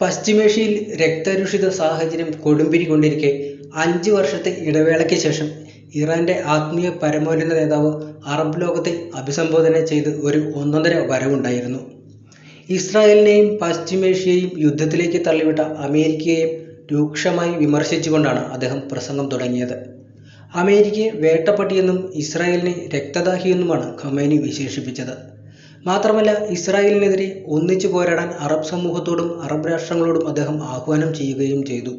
പശ്ചിമേഷ്യയിൽ രക്തരുഷിത സാഹചര്യം കൊടുമ്പിരി കൊടുമ്പിരിക്കൊണ്ടിരിക്കെ അഞ്ച് വർഷത്തെ ഇടവേളയ്ക്ക് ശേഷം ഇറാന്റെ ആത്മീയ പരമോന്നത നേതാവ് അറബ് ലോകത്തെ അഭിസംബോധന ചെയ്ത് ഒരു ഒന്നൊന്നര വരവുണ്ടായിരുന്നു. ഇസ്രായേലിനെയും പശ്ചിമേഷ്യയെയും യുദ്ധത്തിലേക്ക് തള്ളിവിട്ട അമേരിക്കയെയും രൂക്ഷമായി വിമർശിച്ചുകൊണ്ടാണ് അദ്ദേഹം പ്രസംഗം തുടങ്ങിയത്. അമേരിക്കയെ വേട്ടപ്പട്ടിയെന്നും ഇസ്രായേലിനെ രക്തദാഹിയെന്നുമാണ് ഖമേനി വിശേഷിപ്പിച്ചത്. മാത്രമല്ല ഇസ്രായേലിനെതിരെ ഒന്നിച്ചു പോരാടാൻ അറബ് സമൂഹത്തോടും അറബ് രാഷ്ട്രങ്ങളോടും അദ്ദേഹം ആഹ്വാനം ചെയ്യുകയും ചെയ്തു.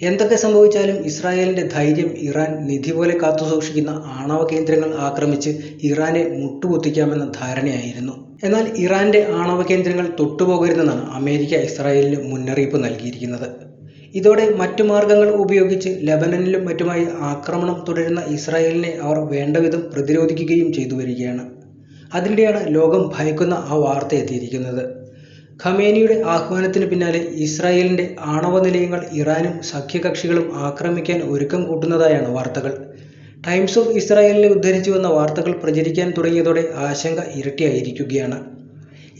എന്തൊക്കെ സംഭവിച്ചാലും ഇസ്രായേലിന്റെ ധൈര്യം ഇറാൻ നിധി പോലെ കാത്തുസൂക്ഷിക്കുന്ന ആണവ കേന്ദ്രങ്ങൾ ആക്രമിച്ച് ഇറാനെ മുട്ടുകുത്തിക്കാമെന്ന ധാരണയായിരുന്നു. എന്നാൽ ഇറാന്റെ ആണവകേന്ദ്രങ്ങൾ തൊട്ടുപോകരുതെന്നാണ് അമേരിക്ക ഇസ്രായേലിന് മുന്നറിയിപ്പ് നൽകിയിരിക്കുന്നത്. ഇതോടെ മറ്റു മാർഗങ്ങൾ ഉപയോഗിച്ച് ലബനനിലും മറ്റുമായി ആക്രമണം തുടരുന്ന ഇസ്രായേലിനെ അവർ വേണ്ടവിധം പ്രതിരോധിക്കുകയും ചെയ്തുവരികയാണ്. അതിനിടെയാണ് ലോകം ഭയക്കുന്ന ആ വാർത്ത എത്തിയിരിക്കുന്നത്. ഖമേനിയുടെ ആഹ്വാനത്തിന് പിന്നാലെ ഇസ്രായേലിന്റെ ആണവനിലയങ്ങൾ ഇറാനും സഖ്യകക്ഷികളും ആക്രമിക്കാൻ ഒരുക്കം കൂട്ടുന്നതായാണ് വാർത്തകൾ. ടൈംസ് ഓഫ് ഇസ്രായേലിനെ ഉദ്ധരിച്ചു വന്ന വാർത്തകൾ പ്രചരിക്കാൻ തുടങ്ങിയതോടെ ആശങ്ക ഇരട്ടിയായിരിക്കുകയാണ്.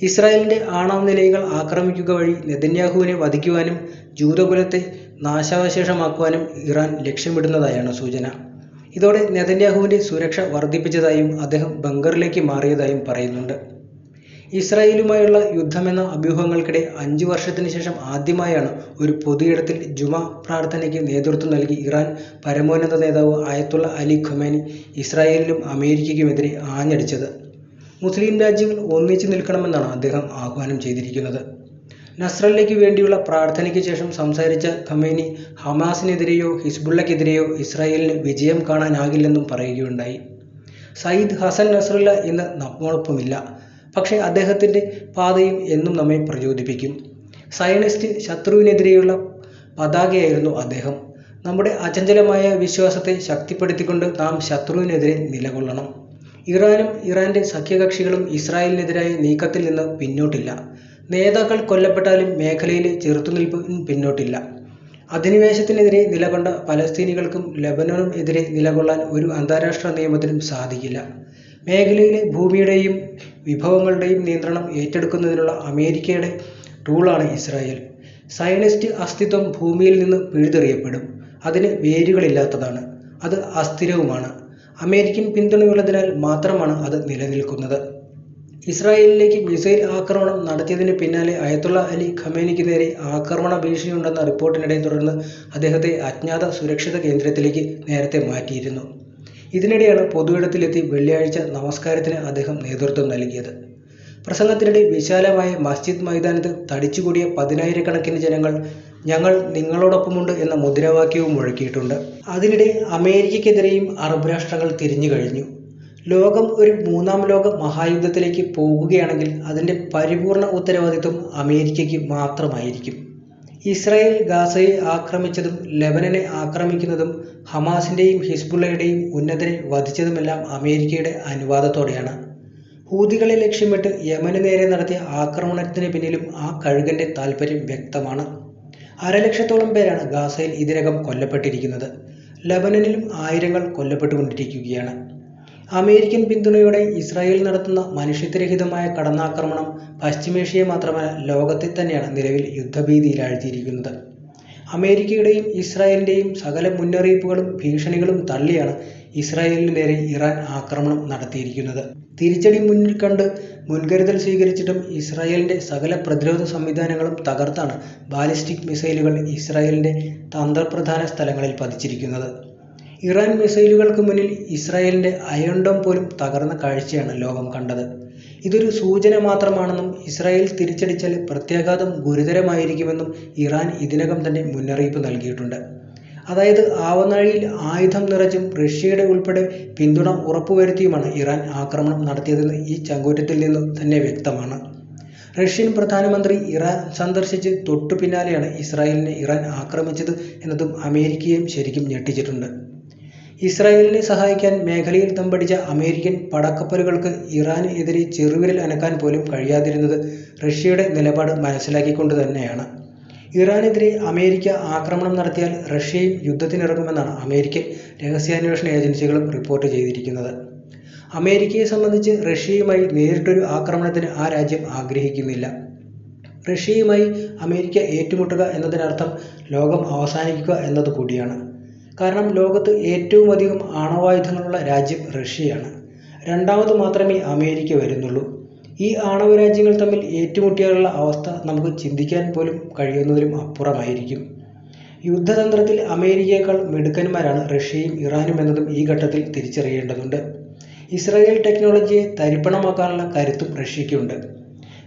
ഇസ്രായേലിന്റെ ആണവനിലയങ്ങൾ ആക്രമിക്കുക വഴി നെതന്യാഹുവിനെ വധിക്കുവാനും ജൂതകുലത്തെ നാശാവശേഷമാക്കുവാനും ഇറാൻ ലക്ഷ്യമിടുന്നതായാണ് സൂചന. ഇതോടെ നെതന്യാഹുവിന്റെ സുരക്ഷ വർദ്ധിപ്പിച്ചതായും അദ്ദേഹം ബങ്കറിലേക്ക് മാറിയതായും പറയുന്നുണ്ട്. ഇസ്രായേലുമായുള്ള യുദ്ധമെന്ന അഭ്യൂഹങ്ങൾക്കിടെ അഞ്ചു വർഷത്തിന് ശേഷം ആദ്യമായാണ് ഒരു പൊതുയിടത്തിൽ ജുമാ പ്രാർത്ഥനയ്ക്ക് നേതൃത്വം നൽകി ഇറാൻ പരമോന്നത നേതാവ് ആയത്തുള്ള അലി ഖുമാനി ഇസ്രായേലിനും അമേരിക്കയ്ക്കുമെതിരെ ആഞ്ഞടിച്ചത്. മുസ്ലിം രാജ്യങ്ങൾ ഒന്നിച്ചു നിൽക്കണമെന്നാണ് അദ്ദേഹം ആഹ്വാനം ചെയ്തിരിക്കുന്നത്. നസ്രല്ലയ്ക്കു വേണ്ടിയുള്ള പ്രാർത്ഥനയ്ക്ക് ശേഷം സംസാരിച്ച ഖമേനി ഹമാസിനെതിരെയോ ഹിസ്ബുള്ളക്കെതിരെയോ ഇസ്രായേലിന് വിജയം കാണാനാകില്ലെന്നും പറയുകയുണ്ടായി. സയ്യിദ് ഹസൻ നസ്രല്ല ഇന്ന് നമ്മോടൊപ്പമില്ല. പക്ഷേ അദ്ദേഹത്തിന്റെ പാതയും എന്നും നമ്മെ പ്രചോദിപ്പിക്കും. സയണിസ്റ്റ് ശത്രുവിനെതിരെയുള്ള പതാകയായിരുന്നു അദ്ദേഹം. നമ്മുടെ അചഞ്ചലമായ വിശ്വാസത്തെ ശക്തിപ്പെടുത്തിക്കൊണ്ട് നാം ശത്രുവിനെതിരെ നിലകൊള്ളണം. ഇറാനും ഇറാന്റെ സഖ്യകക്ഷികളും ഇസ്രായേലിനെതിരായ നീക്കത്തിൽ നിന്ന് പിന്നോട്ടില്ല. നേതാക്കൾ കൊല്ലപ്പെട്ടാലും മേഖലയിൽ ചെറുത്തുനിൽപ്പ് പിന്നോട്ടില്ല. അധിനിവേശത്തിനെതിരെ നിലകൊണ്ട പലസ്തീനികൾക്കും ലബനനും എതിരെ നിലകൊള്ളാൻ ഒരു അന്താരാഷ്ട്ര നിയമത്തിനും സാധിക്കില്ല. മേഖലയിലെ ഭൂമിയുടെയും വിഭവങ്ങളുടെയും നിയന്ത്രണം ഏറ്റെടുക്കുന്നതിനുള്ള അമേരിക്കയുടെ ടൂളാണ് ഇസ്രായേൽ. സയനിസ്റ്റ് അസ്തിത്വം ഭൂമിയിൽ നിന്ന് പിഴുതെറിയപ്പെടും. അതിന് വേരുകളില്ലാത്തതാണ്. അത് അസ്ഥിരവുമാണ്. അമേരിക്കൻ പിന്തുണയുള്ളതിനാൽ മാത്രമാണ് അത് നിലനിൽക്കുന്നത്. ഇസ്രായേലിലേക്ക് മിസൈൽ ആക്രമണം നടത്തിയതിന് പിന്നാലെ അയത്തുള്ള അലി ഖമേനിക്ക് നേരെ ആക്രമണ ഭീഷണിയുണ്ടെന്ന റിപ്പോർട്ടിനിടെ തുടർന്ന് അദ്ദേഹത്തെ അജ്ഞാത സുരക്ഷിത കേന്ദ്രത്തിലേക്ക് നേരത്തെ മാറ്റിയിരുന്നു. ഇതിനിടെയാണ് പൊതുയിടത്തിലെത്തി വെള്ളിയാഴ്ച നമസ്കാരത്തിന് അദ്ദേഹം നേതൃത്വം നൽകിയത്. പ്രസംഗത്തിനിടെ വിശാലമായ മസ്ജിദ് മൈതാനത്ത് തടിച്ചുകൂടിയ പതിനായിരക്കണക്കിന് ജനങ്ങൾ ഞങ്ങൾ നിങ്ങളോടൊപ്പമുണ്ട് എന്ന മുദ്രാവാക്യവും മുഴക്കിയിട്ടുണ്ട്. അതിനിടെ അമേരിക്കയ്ക്കെതിരെയും അറബ് രാഷ്ട്രങ്ങൾ തിരിഞ്ഞുകഴിഞ്ഞു. ലോകം ഒരു മൂന്നാം ലോക മഹായുദ്ധത്തിലേക്ക് പോകുകയാണെങ്കിൽ അതിന്റെ പരിപൂർണ ഉത്തരവാദിത്വം അമേരിക്കയ്ക്ക് മാത്രമായിരിക്കും. ഇസ്രായേൽ ഗാസയെ ആക്രമിച്ചതും ലെബനനെ ആക്രമിക്കുന്നതും ഹമാസിന്റെയും ഹിസ്ബുള്ളയുടെയും ഉന്നതരെ വധിച്ചതുമെല്ലാം അമേരിക്കയുടെ അനുവാദത്തോടെയാണ്. ഹൂതികളെ ലക്ഷ്യമിട്ട് യമന് നേരെ നടത്തിയ ആക്രമണത്തിന് പിന്നിലും ആ കഴുകന്റെ താൽപര്യം വ്യക്തമാണ്. അരലക്ഷത്തോളം പേരാണ് ഗാസയിൽ ഇതിനകം കൊല്ലപ്പെട്ടിരിക്കുന്നത്. ലബനനിലും ആയിരങ്ങൾ കൊല്ലപ്പെട്ടുകൊണ്ടിരിക്കുകയാണ്. അമേരിക്കൻ പിന്തുണയോടെ ഇസ്രായേൽ നടത്തുന്ന മനുഷ്യത്വരഹിതമായ കടന്നാക്രമണം പശ്ചിമേഷ്യയെ മാത്രമല്ല ലോകത്തെ തന്നെയാണ് നിലവിൽ യുദ്ധഭീതിയിലാഴ്ത്തിയിരിക്കുന്നത്. അമേരിക്കയുടെയും ഇസ്രായേലിന്റെയും സകല മുന്നറിയിപ്പുകളും ഭീഷണികളും തള്ളിയാണ് ഇസ്രായേലിന് നേരെ ഇറാൻ ആക്രമണം നടത്തിയിരിക്കുന്നത്. തിരിച്ചടി മുന്നിൽ കണ്ട് മുൻകരുതൽ സ്വീകരിച്ചിട്ടും ഇസ്രായേലിന്റെ സകല പ്രതിരോധ സംവിധാനങ്ങളും തകർത്താണ് ബാലിസ്റ്റിക് മിസൈലുകൾ ഇസ്രായേലിന്റെ തന്ത്രപ്രധാന സ്ഥലങ്ങളിൽ പതിച്ചിരിക്കുന്നത്. ഇറാൻ മിസൈലുകൾക്ക് മുന്നിൽ ഇസ്രായേലിന്റെ അയണ്ടം പോലും തകർന്ന കാഴ്ചയാണ് ലോകം കണ്ടത്. ഇതൊരു സൂചന മാത്രമാണെന്നും ഇസ്രായേൽ തിരിച്ചടിച്ചാൽ പ്രത്യാഘാതം ഗുരുതരമായിരിക്കുമെന്നും ഇറാൻ ഇതിനകം തന്നെ മുന്നറിയിപ്പ് നൽകിയിട്ടുണ്ട്. അതായത് ആവനാഴിയിൽ ആയുധം നിറച്ചും റഷ്യയുടെ ഉൾപ്പെടെ പിന്തുണ ഉറപ്പുവരുത്തിയുമാണ് ഇറാൻ ആക്രമണം നടത്തിയതെന്ന് ഈ ചങ്കൂറ്റത്തിൽ നിന്നും തന്നെ വ്യക്തമാണ്. റഷ്യൻ പ്രധാനമന്ത്രി ഇറാൻ സന്ദർശിച്ച് തൊട്ടു പിന്നാലെയാണ് ഇസ്രായേലിനെ ഇറാൻ ആക്രമിച്ചത് എന്നതും അമേരിക്കയും ശരിക്കും ഞെട്ടിച്ചിട്ടുണ്ട്. ഇസ്രായേലിനെ സഹായിക്കാൻ മേഖലയിൽ തമ്പടിച്ച അമേരിക്കൻ പടക്കപ്പലുകൾക്ക് ഇറാന് എതിരെ ചെറുവിരൽ അനക്കാൻ പോലും കഴിയാതിരുന്നത് റഷ്യയുടെ നിലപാട് മനസ്സിലാക്കിക്കൊണ്ട് തന്നെയാണ്. ഇറാനെതിരെ അമേരിക്ക ആക്രമണം നടത്തിയാൽ റഷ്യയും യുദ്ധത്തിനിറങ്ങുമെന്നാണ് അമേരിക്കൻ രഹസ്യാന്വേഷണ ഏജൻസികളും റിപ്പോർട്ട് ചെയ്തിരിക്കുന്നത്. അമേരിക്കയെ സംബന്ധിച്ച് റഷ്യയുമായി നേരിട്ടൊരു ആക്രമണത്തിന് ആ രാജ്യം ആഗ്രഹിക്കുന്നില്ല. റഷ്യയുമായി അമേരിക്ക ഏറ്റുമുട്ടുക എന്നതിനർത്ഥം ലോകം അവസാനിക്കുക എന്നത് കൂടിയാണ് കാരണം ലോകത്ത് ഏറ്റവും അധികം ആണവായുധങ്ങളുള്ള രാജ്യം റഷ്യയാണ്. രണ്ടാമത് മാത്രമേ അമേരിക്ക വരുന്നുള്ളൂ. ഈ ആണവ രാജ്യങ്ങൾ തമ്മിൽ ഏറ്റുമുട്ടിയാലുള്ള അവസ്ഥ നമുക്ക് ചിന്തിക്കാൻ പോലും കഴിയുന്നതിലും അപ്പുറമായിരിക്കും. യുദ്ധതന്ത്രത്തിൽ അമേരിക്കയേക്കാൾ മിടുക്കന്മാരാണ് റഷ്യയും ഇറാനും എന്നതും ഈ ഘട്ടത്തിൽ തിരിച്ചറിയേണ്ടതുണ്ട്. ഇസ്രായേൽ ടെക്നോളജിയെ തരിപ്പണമാക്കാനുള്ള കരുത്തും റഷ്യയ്ക്കുണ്ട്.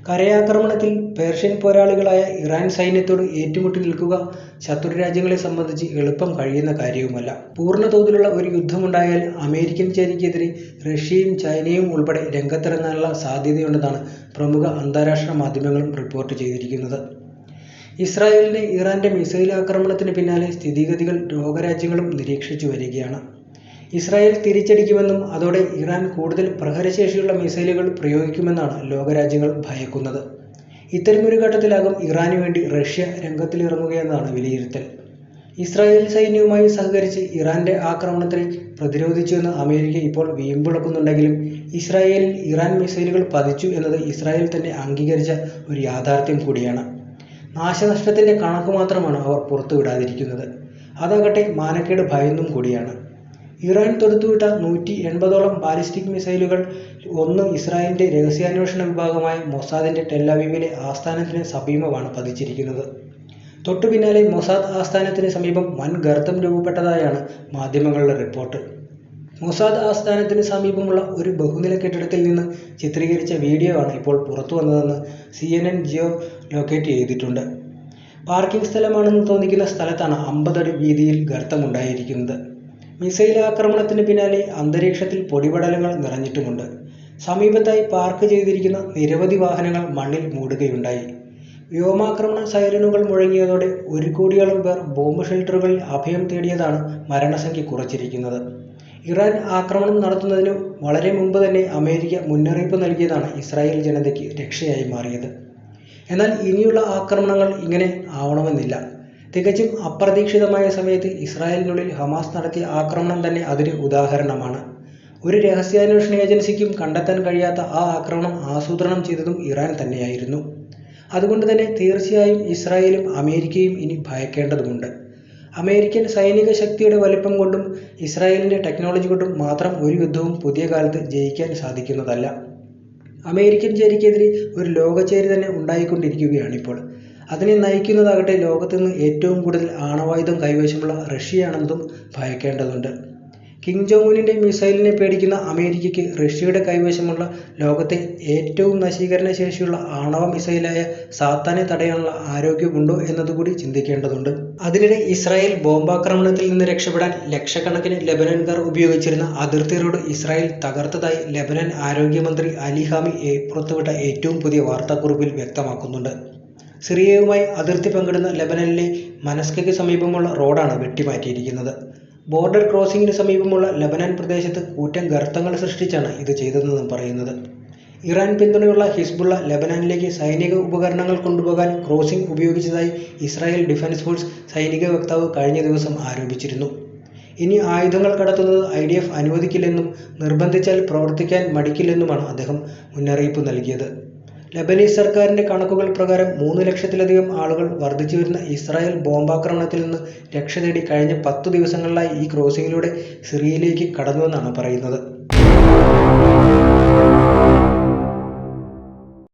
കരയാക്രമണത്തിൽ പേർഷ്യൻ പോരാളികളായ ഇറാൻ സൈന്യത്തോട് ഏറ്റുമുട്ടി നിൽക്കുക ശത്രു രാജ്യങ്ങളെ സംബന്ധിച്ച് എളുപ്പം കഴിയുന്ന കാര്യവുമല്ല. പൂർണ തോതിലുള്ള ഒരു യുദ്ധമുണ്ടായാൽ അമേരിക്കൻ ചേരിക്കെതിരെ റഷ്യയും ചൈനയും ഉൾപ്പെടെ രംഗത്തിറങ്ങാനുള്ള സാധ്യതയുണ്ടെന്നാണ് പ്രമുഖ അന്താരാഷ്ട്ര മാധ്യമങ്ങളും റിപ്പോർട്ട് ചെയ്തിരിക്കുന്നത്. ഇസ്രായേലിന്റെ ഇറാന്റെ മിസൈൽ ആക്രമണത്തിന് പിന്നാലെ സ്ഥിതിഗതികൾ ലോകരാജ്യങ്ങളും നിരീക്ഷിച്ചു വരികയാണ്. ഇസ്രായേൽ തിരിച്ചടിക്കുമെന്നും അതോടെ ഇറാൻ കൂടുതൽ പ്രഹരശേഷിയുള്ള മിസൈലുകൾ പ്രയോഗിക്കുമെന്നാണ് ലോകരാജ്യങ്ങൾ ഭയക്കുന്നത്. ഇത്തരമൊരു ഘട്ടത്തിലാകും ഇറാനു വേണ്ടി റഷ്യ രംഗത്തിലിറങ്ങുകയെന്നാണ് വിലയിരുത്തൽ. ഇസ്രായേൽ സൈന്യവുമായി സഹകരിച്ച് ഇറാന്റെ ആക്രമണത്തെ പ്രതിരോധിച്ചുവെന്ന് അമേരിക്ക ഇപ്പോൾ വീമ്പിളക്കുന്നുണ്ടെങ്കിലും ഇസ്രായേലിൽ ഇറാൻ മിസൈലുകൾ പതിച്ചു എന്നത് ഇസ്രായേൽ തന്നെ അംഗീകരിച്ച ഒരു യാഥാർത്ഥ്യം കൂടിയാണ്. നാശനഷ്ടത്തിന്റെ കണക്ക് മാത്രമാണ് അവർ പുറത്തുവിടാതിരിക്കുന്നത്. അതാകട്ടെ മാനക്കേട് ഭയന്നും കൂടിയാണ്. ഇറാൻ തൊടുത്തുവിട്ട നൂറ്റി എൺപതോളം ബാലിസ്റ്റിക് മിസൈലുകൾ ഒന്ന് ഇസ്രായേലിന്റെ രഹസ്യാന്വേഷണ വിഭാഗമായ മൊസാദിന്റെ ടെല്ലവീവിലെ ആസ്ഥാനത്തിന് സമീപമാണ് പതിച്ചിരിക്കുന്നത്. തൊട്ടു പിന്നാലെ മൊസാദ് ആസ്ഥാനത്തിന് സമീപം വൻ ഗർത്തം രൂപപ്പെട്ടതായാണ് മാധ്യമങ്ങളുടെ റിപ്പോർട്ട്. മൊസാദ് ആസ്ഥാനത്തിന് സമീപമുള്ള ഒരു ബഹുനില കെട്ടിടത്തിൽ നിന്ന് ചിത്രീകരിച്ച വീഡിയോ ആണ് ഇപ്പോൾ പുറത്തു വന്നതെന്ന് C N N geolocate ചെയ്തിട്ടുണ്ട്. പാർക്കിംഗ് സ്ഥലമാണെന്ന് തോന്നിക്കുന്ന സ്ഥലത്താണ് അമ്പതടി വീതിയിൽ ഗർത്തമുണ്ടായിരിക്കുന്നത് മിസൈൽ ആക്രമണത്തിന് പിന്നാലെ അന്തരീക്ഷത്തിൽ പൊടിപടലങ്ങൾ നിറഞ്ഞിട്ടുമുണ്ട്. സമീപത്തായി പാർക്ക് ചെയ്തിരിക്കുന്ന നിരവധി വാഹനങ്ങൾ മണ്ണിൽ മൂടുകയുണ്ടായി. വ്യോമാക്രമണ സൈറനുകൾ മുഴങ്ങിയതോടെ ഒരു കോടിയോളം പേർ ബോംബ് ഷെൽട്ടറുകളിൽ അഭയം തേടിയതാണ് മരണസംഖ്യ കുറച്ചിരിക്കുന്നത്. ഇറാൻ ആക്രമണം നടത്തുന്നതിന് വളരെ മുമ്പ് തന്നെ അമേരിക്ക മുന്നറിയിപ്പ് നൽകിയതാണ് ഇസ്രായേൽ ജനതയ്ക്ക് രക്ഷയായി മാറിയത്. എന്നാൽ ഇനിയുള്ള ആക്രമണങ്ങൾ ഇങ്ങനെ ആവണമെന്നില്ല. തികച്ചും അപ്രതീക്ഷിതമായ സമയത്ത് ഇസ്രായേലിനുള്ളിൽ ഹമാസ് നടത്തിയ ആക്രമണം തന്നെ അതിന് ഉദാഹരണമാണ്. ഒരു രഹസ്യാന്വേഷണ ഏജൻസിക്കും കണ്ടെത്താൻ കഴിയാത്ത ആ ആക്രമണം ആസൂത്രണം ചെയ്തതും ഇറാൻ തന്നെയായിരുന്നു. അതുകൊണ്ട് തന്നെ തീർച്ചയായും ഇസ്രായേലും അമേരിക്കയും ഇനി ഭയക്കേണ്ടതുണ്ട് അമേരിക്കൻ സൈനിക ശക്തിയുടെ വലിപ്പം കൊണ്ടും ഇസ്രായേലിന്റെ ടെക്നോളജി കൊണ്ടും മാത്രം ഒരു യുദ്ധവും പുതിയ കാലത്ത് ജയിക്കാൻ സാധിക്കുന്നതല്ല. അമേരിക്കൻ ചേരിക്കെതിരെ ഒരു ലോകചേരി തന്നെ ഉണ്ടായിക്കൊണ്ടിരിക്കുകയാണിപ്പോൾ. അതിനെ നയിക്കുന്നതാകട്ടെ ലോകത്ത് നിന്ന് ഏറ്റവും കൂടുതൽ ആണവായുധം കൈവശമുള്ള റഷ്യയാണെന്നതും ഭയക്കേണ്ടതുണ്ട്. കിം ജോങ് ഉന്നിന്റെ മിസൈലിനെ പേടിക്കുന്ന അമേരിക്കയ്ക്ക് റഷ്യയുടെ കൈവശമുള്ള ലോകത്തെ ഏറ്റവും നശീകരണ ശേഷിയുള്ള ആണവ മിസൈലായ സാത്താനെ തടയാനുള്ള ആരോഗ്യമുണ്ടോ എന്നതുകൂടി ചിന്തിക്കേണ്ടതുണ്ട്. അതിനിടെ ഇസ്രായേൽ ബോംബാക്രമണത്തിൽ നിന്ന് രക്ഷപ്പെടാൻ ലക്ഷക്കണക്കിന് ലെബനൻകാർ ഉപയോഗിച്ചിരുന്ന അതിർത്തി റോഡ് ഇസ്രായേൽ തകർത്തതായി ലെബനൻ ആരോഗ്യമന്ത്രി അലി ഹാമി പുറത്തുവിട്ട ഏറ്റവും പുതിയ വാർത്താക്കുറിപ്പിൽ വ്യക്തമാക്കുന്നുണ്ട്. സിറിയയുമായി അതിർത്തി പങ്കിടുന്ന ലെബനനിലെ മനസ്കയ്ക്ക് സമീപമുള്ള റോഡാണ് വെട്ടിമാറ്റിയിരിക്കുന്നത്. ബോർഡർ ക്രോസിംഗിന് സമീപമുള്ള ലബനാൻ പ്രദേശത്ത് കൂറ്റൻ ഗർത്തങ്ങൾ സൃഷ്ടിച്ചാണ് ഇത് ചെയ്തതെന്നും പറയുന്നത്. ഇറാൻ പിന്തുണയുള്ള ഹിസ്ബുള്ള ലബനാനിലേക്ക് സൈനിക ഉപകരണങ്ങൾ കൊണ്ടുപോകാൻ ക്രോസിംഗ് ഉപയോഗിച്ചതായി ഇസ്രായേൽ ഡിഫൻസ് ഫോഴ്സ് സൈനിക വക്താവ് കഴിഞ്ഞ ദിവസം ആരോപിച്ചിരുന്നു. ഇനി ആയുധങ്ങൾ കടത്തുന്നത് ഐ ഡി എഫ് അനുവദിക്കില്ലെന്നും നിർബന്ധിച്ചാൽ പ്രവർത്തിക്കാൻ മടിക്കില്ലെന്നുമാണ് അദ്ദേഹം മുന്നറിയിപ്പ് നൽകിയത്. ലബനീസ് സർക്കാരിന്റെ കണക്കുകൾ പ്രകാരം മൂന്ന് ലക്ഷത്തിലധികം ആളുകൾ വർദ്ധിച്ചു വരുന്ന ഇസ്രായേൽ ബോംബാക്രമണത്തിൽ നിന്ന് രക്ഷ തേടി കഴിഞ്ഞ പത്തു ദിവസങ്ങളിലായി ഈ ക്രോസിംഗിലൂടെ സിറിയയിലേക്ക് കടന്നുവെന്നാണ് പറയുന്നത്.